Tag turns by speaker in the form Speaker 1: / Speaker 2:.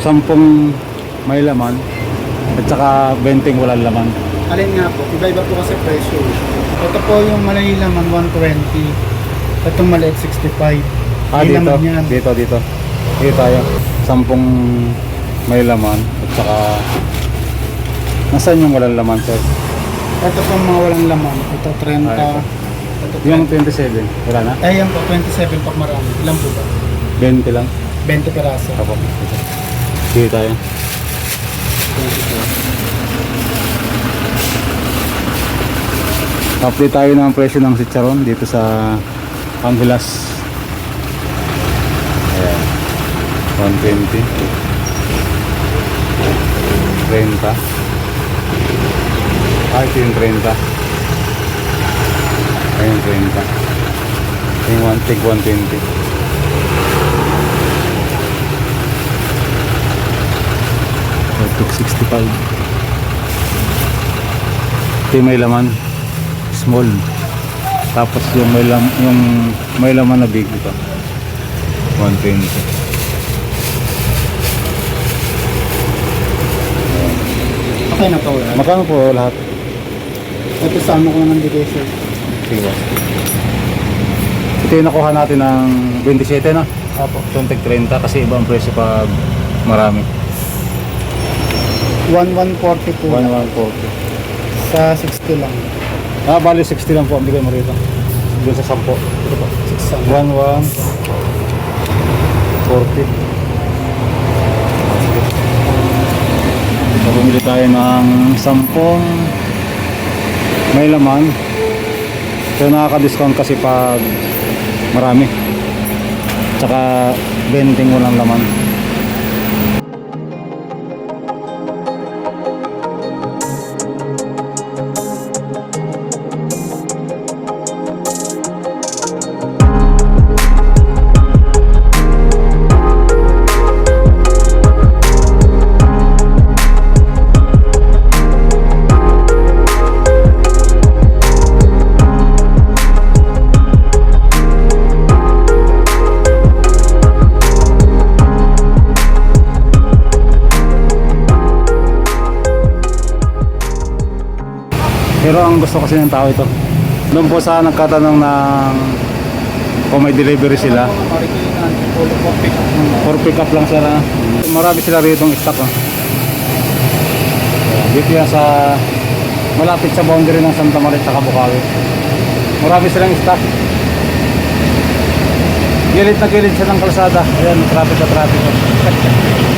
Speaker 1: sampung may laman at saka 20 walang laman.
Speaker 2: Alin nga po, iba-iba po kasi presyo. Ito po yung malay laman 120. Itong maliit 65.
Speaker 1: Ah,
Speaker 2: May
Speaker 1: dito,
Speaker 2: laman yan.
Speaker 1: dito, dito. Dito tayo. Sampung may laman at saka Nasaan yung walang laman, sir?
Speaker 2: Ito po mga walang laman. Ito 30.
Speaker 1: Ah, ito.
Speaker 2: ito
Speaker 1: Yung 27, wala na?
Speaker 2: Eh, yan po, 27 pa marami. Ilan po ba?
Speaker 1: 20 lang.
Speaker 2: 20 peraso.
Speaker 1: Apo. Dito tayo. Update tayo ng presyo ng chicharon dito sa Angelas. Ayan. 120. 30. Ah, ito yung 30. Ayun, 30. Yung 1 tig 120. Tig 65. Ito yung may laman. Small. Tapos yung may lam yung may laman na big ito. 120.
Speaker 2: Okay na po. wala.
Speaker 1: Magkano po lahat?
Speaker 2: Ito sa ano ko ng bigay sir.
Speaker 1: Sige ba? Ito yung nakuha natin ng 27 na.
Speaker 2: Apo.
Speaker 1: Tuntek 30 kasi iba ang presyo pag marami.
Speaker 2: 1140 po.
Speaker 1: 1140.
Speaker 2: Sa 60 lang.
Speaker 1: Ah, bali 60 lang po ang bigay mo rito. Doon sa 10. Ito po.
Speaker 2: 600.
Speaker 1: 1140. So, bumili tayo ng 10 may laman. So, nakaka-discount kasi pag marami. Tsaka 20 walang laman. Pero ang gusto kasi ng tao ito. Doon po sa nagkatanong ng kung may delivery sila. For pick up lang sila. Marami sila rito ng stock. Oh. Dito yan sa malapit sa boundary ng Santa Maria at Bukawi. Marami silang stock. Gilid na gilid siya ng kalsada. Ayan, traffic na traffic.